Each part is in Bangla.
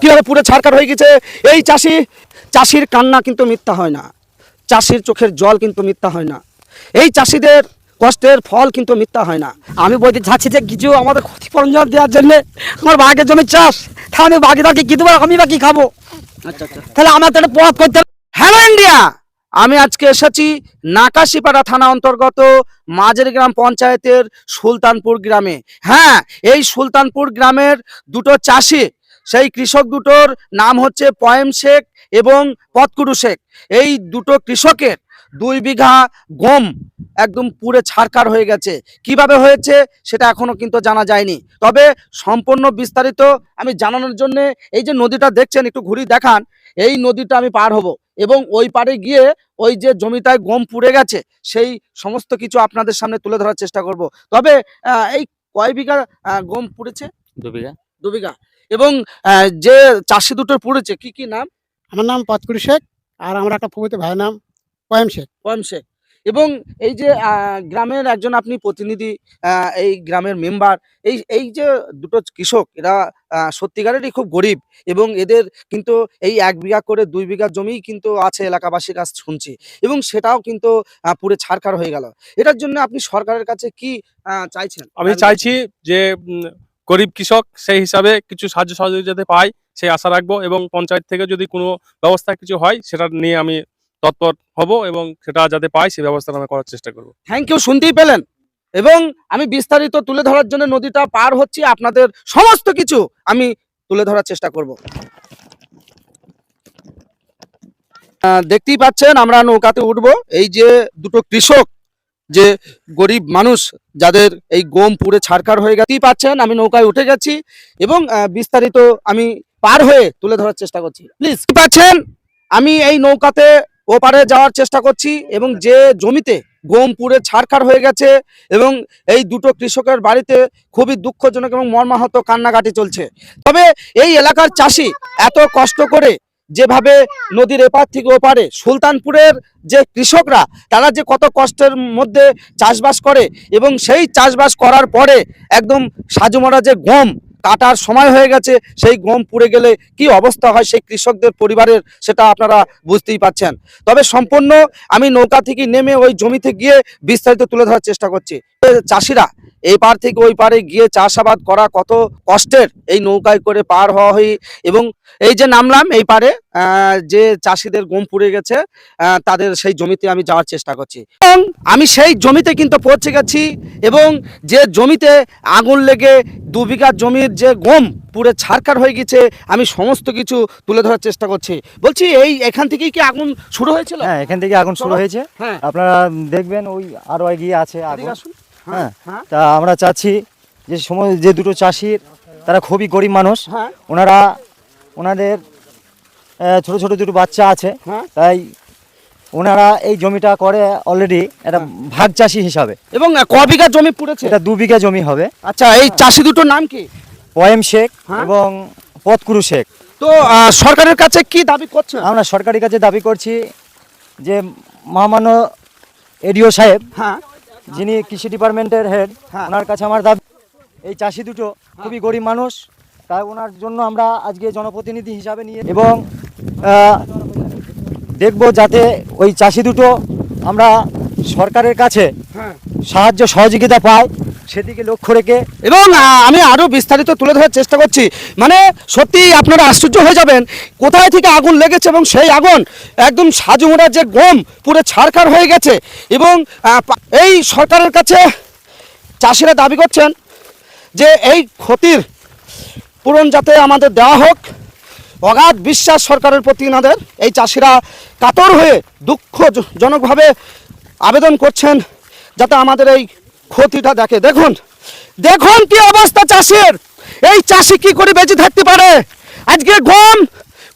কীভাবে পুরে ছাড়কার হয়ে গেছে? এই চাষি চাষির কান্না কিন্তু মিথ্যা হয় না। চাষির চোখের জল কিন্তু মিথ্যা হয় না। এই চাষিদের কষ্টের ফল কিন্তু মিথ্যা হয় না। আমি বলতে চাচ্ছি যে কিছু আমাদের ক্ষতিপূরণ দেওয়ার জন্য আমার বাঘের জমি চাষ। তাহলে আমি বাঘিদারকে কি দেবো আমি বা কি খাব? আচ্ছা আচ্ছা। তাহলে আমার তো একটা প্রভাব করতে হ্যালো ইন্ডিয়া! আমি আজকে এসেছি নাকাশিপাড়া থানা অন্তর্গত মাঝের গ্রাম পঞ্চায়েতের সুলতানপুর গ্রামে। হ্যাঁ এই সুলতানপুর গ্রামের দুটো চাষি সেই কৃষক দুটোর নাম হচ্ছে পয়েম শেখ এবং পতকুরু শেখ। এই দুটো কৃষকের দুই বিঘা গম একদম পুরে ছারকার হয়ে গেছে। কীভাবে হয়েছে সেটা এখনও কিন্তু জানা যায়নি। তবে সম্পূর্ণ বিস্তারিত আমি জানানোর জন্য এই যে নদীটা দেখছেন একটু ঘুরি দেখান। এই নদীটা আমি পার হব এবং ওই পারে গিয়ে ওই যে জমিটায় গম পুড়ে গেছে সেই সমস্ত কিছু আপনাদের সামনে তুলে ধরার চেষ্টা করব। তবে এই কয় বিঘা গম পুড়েছে? দু বিঘা। দু বিঘা। এবং যে চাষি দুটোর পুড়েছে কি কি নাম? আমার নাম পতকুরি শেখ আর আমার একটা ফুবুতে ভাইয়ের নাম পয়েম শেখ। পয়ম শেখ। এবং এই যে গ্রামের একজন আপনি প্রতিনিধি এই গ্রামের মেম্বার এই এই যে দুটো কৃষক এরা সত্যিকারেরই খুব গরিব এবং এদের কিন্তু এই এক বিঘা করে দুই বিঘা জমি কিন্তু আছে এলাকাবাসীর কাছে শুনছি এবং সেটাও কিন্তু পুরো ছাড়খাড় হয়ে গেল। এটার জন্য আপনি সরকারের কাছে কি চাইছেন? আমি চাইছি যে গরিব কৃষক সেই হিসাবে কিছু সাহায্য সহযোগিতা যাতে পাই সেই আশা রাখব এবং পঞ্চায়েত থেকে যদি কোনো ব্যবস্থা কিছু হয়, সেটা নিয়ে আমি তৎপর হব এবং সেটা যাতে পাই সেই ব্যবস্থা আমি করার চেষ্টা করব। থ্যাংক ইউ শুনতেই পেলেন। এবং আমি বিস্তারিত তুলে ধরার জন্য নদীটা পার হচ্ছি, আপনাদের সমস্ত কিছু আমি তুলে ধরার চেষ্টা করব। দেখতেই পাচ্ছেন, আমরা নৌকাতে উঠব। এই যে দুটো কৃষক যে গরিব মানুষ যাদের এই গম পুড়ে ছাড়কার হয়ে গেছে পাচ্ছেন? আমি নৌকায় উঠে গেছি এবং বিস্তারিত আমি পার হয়ে তুলে ধরার চেষ্টা করছি। প্লিজ কি পাচ্ছেন? আমি এই নৌকাতে ওপারে যাওয়ার চেষ্টা করছি এবং যে জমিতে গম পুড়ে ছাড়খাড় হয়ে গেছে এবং এই দুটো কৃষকের বাড়িতে খুবই দুঃখজনক এবং মর্মাহত কান্নাকাটি চলছে। তবে এই এলাকার চাষি এত কষ্ট করে যেভাবে নদীর এপার থেকে ওপারে সুলতানপুরের যে কৃষকরা, তারা যে কত কষ্টের মধ্যে চাষবাস করে এবং সেই চাষবাস করার পরে একদম সাজুমরা যে গম কাটার সময় হয়ে গেছে, সেই গম পুড়ে গেলে কি অবস্থা হয় সেই কৃষকদের পরিবারের সেটা আপনারা বুঝতেই পাচ্ছেন তবে সম্পূর্ণ আমি নৌকা থেকে নেমে ওই জমিতে গিয়ে বিস্তারিত তুলে ধরার চেষ্টা করছি। চাষিরা এই পার থেকে ওই পারে গিয়ে চাষাবাদ করা কত কষ্টের। এই নৌকায় করে পার হওয়া হয় এবং এই যে নামলাম এই পারে যে চাষিদের গম পুড়ে গেছে তাদের সেই জমিতে আমি যাওয়ার চেষ্টা করছি। এবং আমি সেই জমিতে কিন্তু পৌঁছে গেছি এবং যে জমিতে আগুন লেগে দু বিঘা জমির যে গম পুরে ছারকার হয়ে গেছে আমি সমস্ত কিছু তুলে ধরার চেষ্টা করছি। বলছি এই এখান থেকেই কি আগুন শুরু হয়েছিল? হ্যাঁ এখান থেকে আগুন শুরু হয়েছে। হ্যাঁ। আপনারা দেখবেন ওই আরও এগিয়ে আছে আগুন। হ্যাঁ? হ্যাঁ। তা আমরা চাচ্ছি যে সময় যে দুটো চাষির তারা খুবই গরিব মানুষ। হ্যাঁ। ওনারা ওনাদের ছোট ছোট দুটো বাচ্চা আছে। হ্যাঁ। তাই ওনারা এই জমিটা করে অলরেডি একটা ভাগ চাষি হিসাবে। এবং ক বিঘা জমি পুড়েছে? এটা দু বিঘা জমি হবে। আচ্ছা এই চাষি দুটোর নাম কি? পয়েম শেখ। এবং পথকুরু শেখ। তো সরকারের কাছে কি দাবি করছে? আমরা সরকারের কাছে দাবি করছি যে মহামান্য এডিও সাহেব হ্যাঁ। যিনি কৃষি ডিপার্টমেন্টের হেড হ্যাঁ। ওনার কাছে আমার দাবি এই চাষি দুটো খুবই গরিব মানুষ তাই ওনার জন্য আমরা আজকে জনপ্রতিনিধি হিসাবে নিয়ে এবং দেখব যাতে ওই চাষি দুটো আমরা সরকারের কাছে হ্যাঁ। সাহায্য সহযোগিতা পাই সেদিকে লক্ষ্য রেখে এবং আমি আরও বিস্তারিত তুলে ধরার চেষ্টা করছি। মানে সত্যি আপনারা আশ্চর্য হয়ে যাবেন কোথায় থেকে আগুন লেগেছে এবং সেই আগুন একদম সাজুমোড়া যে গম পুরো ছাড়খাড় হয়ে গেছে। এবং এই সরকারের কাছে চাষিরা দাবি করছেন যে এই ক্ষতির পূরণ যাতে আমাদের দেওয়া হোক। অগাধ বিশ্বাস সরকারের প্রতি এনাদের এই চাষিরা কাতর হয়ে দুঃখজনকভাবে আবেদন করছেন যাতে আমাদের এই ক্ষতিটা দেখে। দেখুন দেখুন কি অবস্থা চাষের। এই চাষি কি করে বেঁচে থাকতে পারে? আজকে গম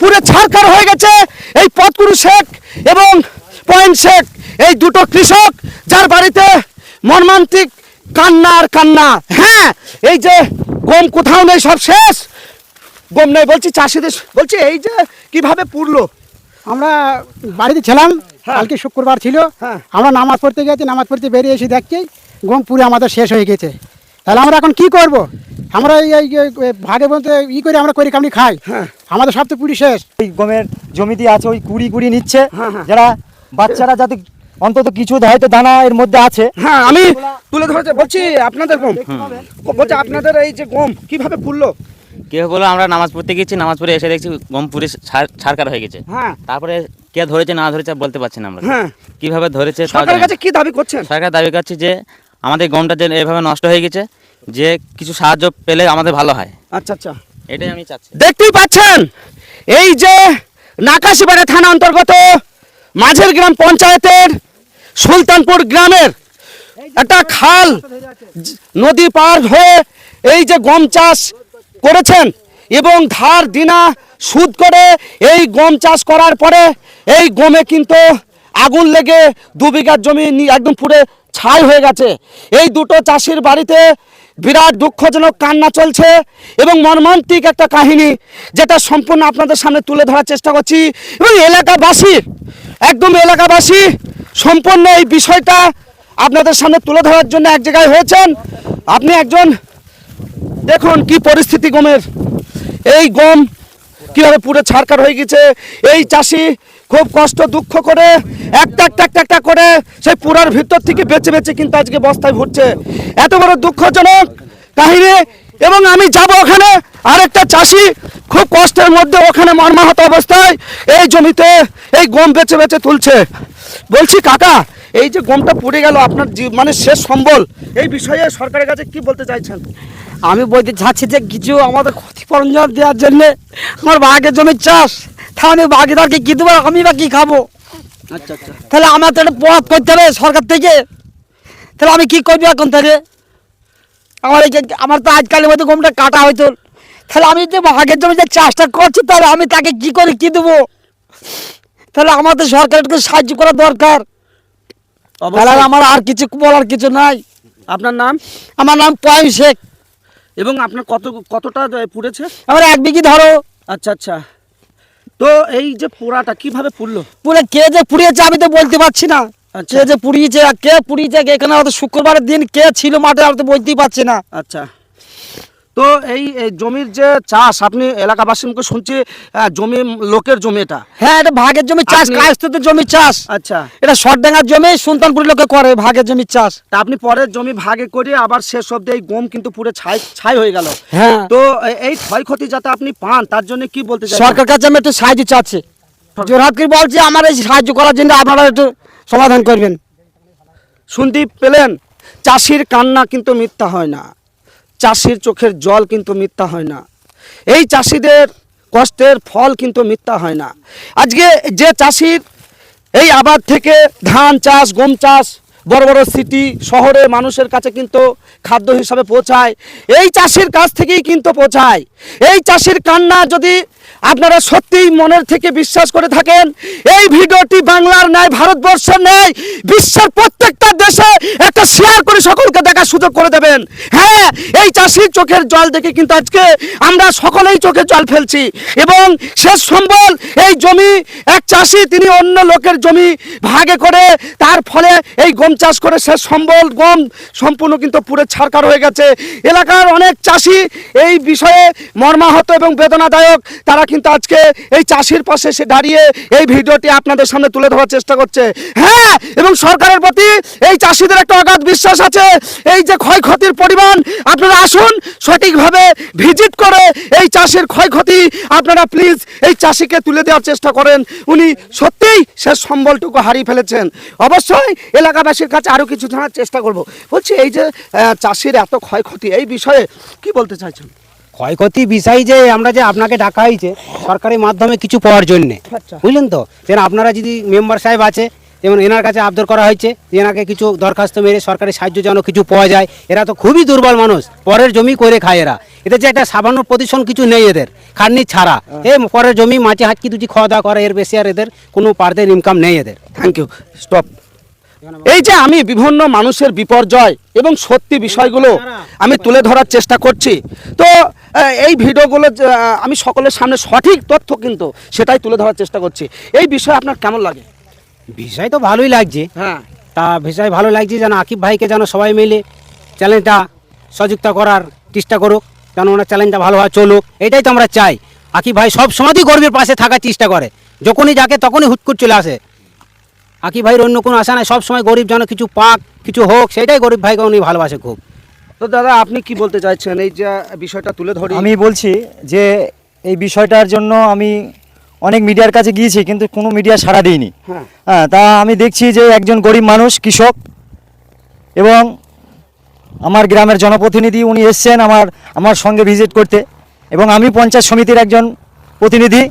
পুরো ছাড়খাড় হয়ে গেছে এই পথকুরু শেখ এবং পয়েন্ট শেখ এই দুটো কৃষক যার বাড়িতে মর্মান্তিক কান্না আর কান্না। হ্যাঁ এই যে গম কোথাও নেই সব শেষ। গম নেই বলছি চাষিদের বলছি এই যে কীভাবে পুরলো আমরা বাড়িতে ছিলাম হ্যাঁ। কালকে শুক্রবার ছিল। হ্যাঁ। আমরা নামাজ পড়তে গেছি নামাজ পড়তে বেরিয়ে এসে দেখছি গম পুরে আমাদের শেষ হয়ে গেছে। তাহলে আমরা এখন কি করব? আমরা এই এই এই ভাগে বলতে ই করে আমরা করি কামড়ি খাই। হ্যাঁ। আমাদের সব তো পুরি শেষ। ওই গমের জমিতে আছে ওই কুড়ি কুড়ি নিচ্ছে। হ্যাঁ, হ্যাঁ। যারা বাচ্চারা যাতে অন্তত কিছু হয়তো দানা এর মধ্যে আছে। হ্যাঁ আমি তুলে ধরেছে বলছি আপনাদের গম। বলছি আপনাদের এই যে গম কীভাবে ফুললো? কে বলো আমরা নামাজ পড়তে গেছি নামাজ পড়ে এসে দেখছি গম পুরে ছাড়কার হয়ে গেছে। হ্যাঁ। তারপরে কে ধরেছে না ধরেছে বলতে পারছি না আমরা। কীভাবে ধরেছে সরকারের কাছে কি দাবি করছেন? সরকার দাবি করছে যে আমাদের গমটা যে এভাবে নষ্ট হয়ে গেছে যে কিছু সাহায্য পেলে আমাদের ভালো হয়। আচ্ছা আচ্ছা। এটাই আমি চাচ্ছি। দেখতেই পাচ্ছেন? এই যে নাকাশিবাড়া থানা অন্তর্গত মাঝের গ্রাম পঞ্চায়েতের সুলতানপুর গ্রামের একটা খাল নদী পার হয়ে এই যে গম চাষ করেছেন এবং ধার দিনা সুদ করে এই গম চাষ করার পরে এই গমে কিন্তু আগুন লেগে দু বিঘার জমি একদম পুরো ছাই হয়ে গেছে। এই দুটো চাষির বাড়িতে বিরাট দুঃখজনক কান্না চলছে এবং মর্মান্তিক একটা কাহিনী যেটা সম্পূর্ণ আপনাদের সামনে তুলে ধরার চেষ্টা করছি। এবং এলাকাবাসী, একদম এলাকাবাসী সম্পূর্ণ এই বিষয়টা আপনাদের সামনে তুলে ধরার জন্য এক জায়গায় হয়েছেন। আপনি একজন, দেখুন কি পরিস্থিতি গমের। এই গম কীভাবে পুরো ছাড়কার হয়ে গেছে। এই চাষি খুব কষ্ট, দুঃখ করে, একটা একটা একটা একটা করে সেই পুরার ভিতর থেকে বেঁচে বেঁচে কিন্তু আজকে বস্তায় ভুটছে এত বড় দুঃখজনক কাহিনী এবং আমি যাব ওখানে, আরেকটা চাষি খুব কষ্টের মধ্যে ওখানে মর্মাহত অবস্থায় এই জমিতে এই গম বেচে বেচে তুলছে। বলছি, কাকা, এই যে গমটা পড়ে গেল, আপনার মানে শেষ সম্বল, এই বিষয়ে সরকারের কাছে কি বলতে চাইছেন? আমি বলতে চাচ্ছি যে কিছু আমাদের ক্ষতিপূরণ দেওয়ার জন্য আমার ভাগের জমির চাষ আমি বাগিদারকে কি দেবো আমি বা কি খাব? আচ্ছা আচ্ছা তাহলে আমার তো একটা পথ করতে হবে সরকার থেকে। তাহলে আমি কি করব এখন তাহলে আমার এই আমার তো আজকালের মধ্যে গমটা কাটা হয়তো তাহলে আমি যে ভাগের জমি যে চাষটা করছি তাহলে আমি তাকে কি করে কি দেবো? তাহলে আমাদের সরকারের একটু সাহায্য করা দরকার। তাহলে আমার আর কিছু বলার কিছু নাই। আপনার নাম? আমার নাম পয়েম শেখ। এবং আপনার কত কতটা পুড়েছে? আমার এক বিঘি ধরো। আচ্ছা আচ্ছা। তো এই যে পোড়াটা কীভাবে পুড়লো পুরো কে যে পুড়িয়েছে আমি তো বলতে পারছি না। আচ্ছা। কে যে পুড়িয়েছে কে পুড়িয়েছে এখানে শুক্রবারের দিন কে ছিল মাঠে আমি তো বলতেই পারছি না। আচ্ছা। তো এই জমির যে চাষ আপনি এলাকাবাসীর মুখে শুনছি জমি লোকের জমি এটা। হ্যাঁ এটা ভাগের জমি চাষ কায়স্থতে জমি চাষ। আচ্ছা। এটা শর্টডাঙ্গার জমি সুলতানপুরের লোকে করে ভাগের জমি চাষ। তা আপনি পরের জমি ভাগে করে আবার শেষ অব্দি এই গম কিন্তু পুরো ছাই ছাই হয়ে গেল। হ্যাঁ। তো এই ক্ষয়ক্ষতি যাতে আপনি পান তার জন্য কি বলতে চাই সরকার কাছে আমি একটু সাহায্য চাচ্ছি। জোরহাত করে বলছি আমার এই সাহায্য করার জন্য আপনারা একটু সমাধান করবেন। শুনতে পেলেন? চাষির কান্না কিন্তু মিথ্যা হয় না। চাষির চোখের জল কিন্তু মিথ্যা হয় না। এই চাষিদের কষ্টের ফল কিন্তু মিথ্যা হয় না। আজকে যে চাষির এই আবাদ থেকে ধান চাষ, গম চাষ, বড় বড় সিটি শহরে মানুষের কাছে কিন্তু খাদ্য হিসাবে পৌঁছায়। এই চাষির কাছ থেকেই কিন্তু পৌঁছায়। এই চাষির কান্না যদি আপনারা সত্যিই মনের থেকে বিশ্বাস করে থাকেন, এই ভিডিওটি বাংলার ন্যায়, ভারতবর্ষের ন্যায়, বিশ্বের প্রত্যেকটা দেশে একটা শেয়ার করে সকলকে দেখার সুযোগ করে দেবেন। হ্যাঁ এই চাষির চোখের জল দেখে কিন্তু আজকে আমরা সকলেই চোখে জল ফেলছি এবং শেষ সম্বল, এই জমি, এক চাষি, তিনি অন্য লোকের জমি ভাগে করে, তার ফলে এই গম চাষ করে শেষ সম্বল, গম সম্পূর্ণ কিন্তু পুরো ছাড়কার হয়ে গেছে। এলাকার অনেক চাষি এই বিষয়ে মর্মাহত এবং বেদনাদায়ক, তারা কিন্তু আজকে এই চাষির পাশে এসে দাঁড়িয়ে এই ভিডিওটি আপনাদের সামনে তুলে ধরার চেষ্টা করছে। হ্যাঁ এবং সরকারের প্রতি এই চাষিদের একটা অগাধ বিশ্বাস আছে। এই যে ক্ষয়ক্ষতির পরিমাণ, আপনারা আসুন, সঠিকভাবে ভিজিট করে এই চাষের ক্ষয়ক্ষতি আপনারা প্লিজ এই চাষিকে তুলে দেওয়ার চেষ্টা করেন। উনি সত্যিই শেষ সম্বলটুকু হারিয়ে ফেলেছেন। অবশ্যই এলাকাবাসীর কাছে আরও কিছু জানার চেষ্টা করব। বলছি, এই যে চাষির এত ক্ষয়ক্ষতি, এই বিষয়ে কি বলতে চাইছেন? ক্ষয়ক্ষতি বিষয় যে আমরা যে আপনাকে ডাকা হয়েছে সরকারের মাধ্যমে কিছু পাওয়ার জন্যে। আচ্ছা। বুঝলেন তো? যেন আপনারা যদি মেম্বার সাহেব আছে যেমন এনার কাছে আবদার করা হয়েছে যে এনাকে কিছু দরখাস্ত মেরে সরকারি সাহায্য যেন কিছু পাওয়া যায় এরা তো খুবই দুর্বল মানুষ পরের জমি করে খায় এরা। এদের যে একটা সামান্য প্রতিষ্ঠান কিছু নেই এদের খাটনি ছাড়া। এ পরের জমি মাঝে হাঁটকি দুটি খাওয়া দাওয়া করে এর বেশি আর এদের কোনো পার্দের ইনকাম নেই এদের। থ্যাংক ইউ স্টপ এই যে আমি বিভিন্ন মানুষের বিপর্যয় এবং সত্যি বিষয়গুলো আমি তুলে ধরার চেষ্টা করছি তো এই ভিডিওগুলো আমি সকলের সামনে সঠিক তথ্য কিন্তু সেটাই তুলে ধরার চেষ্টা করছি। এই বিষয়ে আপনার কেমন লাগে? বিষয় তো ভালোই লাগছে। হ্যাঁ। তা বিষয় ভালো লাগছে যেন আকিব ভাইকে যেন সবাই মিলে চ্যালেঞ্জটা সযুক্ত করার চেষ্টা করুক যেন ওনার চ্যালেঞ্জটা ভালোভাবে চলুক এটাই তো আমরা চাই। আকিব ভাই সব সময়তেই গরিবের পাশে থাকার চেষ্টা করে। যখনই যাকে তখনই হুটকুট চলে আসে। আকিব ভাইয়ের অন্য কোনো আশা নাই সবসময় গরিব যেন কিছু পাক কিছু হোক সেটাই গরিব ভাইকে উনি ভালোবাসে খুব। তো দাদা আপনি কি বলতে চাইছেন? এই যে বিষয়টা তুলে ধরি। আমি বলছি যে এই বিষয়টার জন্য আমি অনেক মিডিয়ার কাছে গিয়েছি কিন্তু কোনো মিডিয়া সাড়া দেয়নি। হ্যাঁ। হ্যাঁ তা আমি দেখছি যে একজন গরিব মানুষ কৃষক এবং আমার গ্রামের জনপ্রতিনিধি উনি এসছেন আমার আমার সঙ্গে ভিজিট করতে। এবং আমি পঞ্চায়েত সমিতির একজন প্রতিনিধি।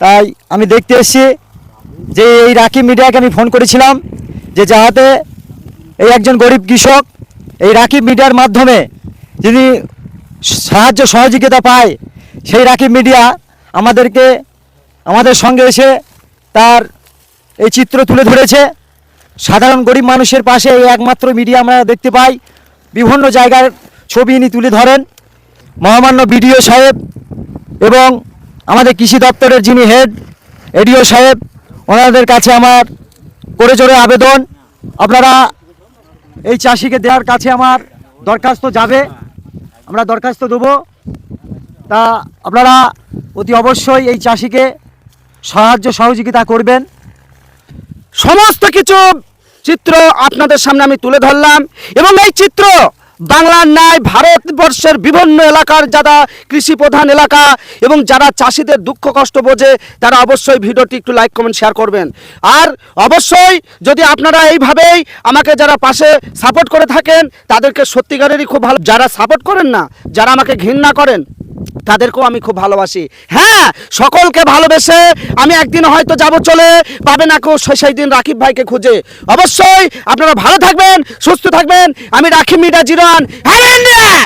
তাই আমি দেখতে এসেছি যে এই রাকিব মিডিয়াকে আমি ফোন করেছিলাম যে যাহাতে এই একজন গরিব কৃষক এই রাকিব মিডিয়ার মাধ্যমে যদি সাহায্য সহযোগিতা পায়, সেই রাকিব মিডিয়া আমাদেরকে, আমাদের সঙ্গে এসে তার এই চিত্র তুলে ধরেছে। সাধারণ গরিব মানুষের পাশে এই একমাত্র মিডিয়া আমরা দেখতে পাই। বিভিন্ন জায়গার ছবি ইনি তুলে ধরেন। মহামান্য বিডিও সাহেব এবং আমাদের কৃষি দপ্তরের যিনি হেড, এডিও সাহেব, ওনাদের কাছে আমার করে জোরে আবেদন। আপনারা এই চাষিকে দেওয়ার কাছে আমার দরখাস্ত যাবে। আমরা দরখাস্ত দেবো। তা আপনারা অতি অবশ্যই এই চাষিকে সাহায্য সহযোগিতা করবেন। সমস্ত কিছু চিত্র আপনাদের সামনে আমি তুলে ধরলাম এবং এই চিত্র বাংলার ন্যায় ভারতবর্ষের বিভিন্ন এলাকার যারা কৃষি প্রধান এলাকা এবং যারা চাষিদের দুঃখ কষ্ট বোঝে, তারা অবশ্যই ভিডিওটি একটু লাইক কমেন্ট শেয়ার করবেন। আর অবশ্যই যদি আপনারা এইভাবেই আমাকে যারা পাশে সাপোর্ট করে থাকেন, তাদেরকে সত্যিকারেরই খুব ভালো যারা সাপোর্ট করেন না, যারা আমাকে ঘৃণা করেন তাদেরকেও আমি খুব ভালোবাসি। হ্যাঁ সকলকে ভালোবেসে আমি একদিন হয়তো যাব চলে, পাবে না কেউ সেই দিন রাকিব ভাইকে খুঁজে। অবশ্যই আপনারা ভালো থাকবেন, সুস্থ থাকবেন। আমি রাকিব মিডা জিরান হ্যাঁ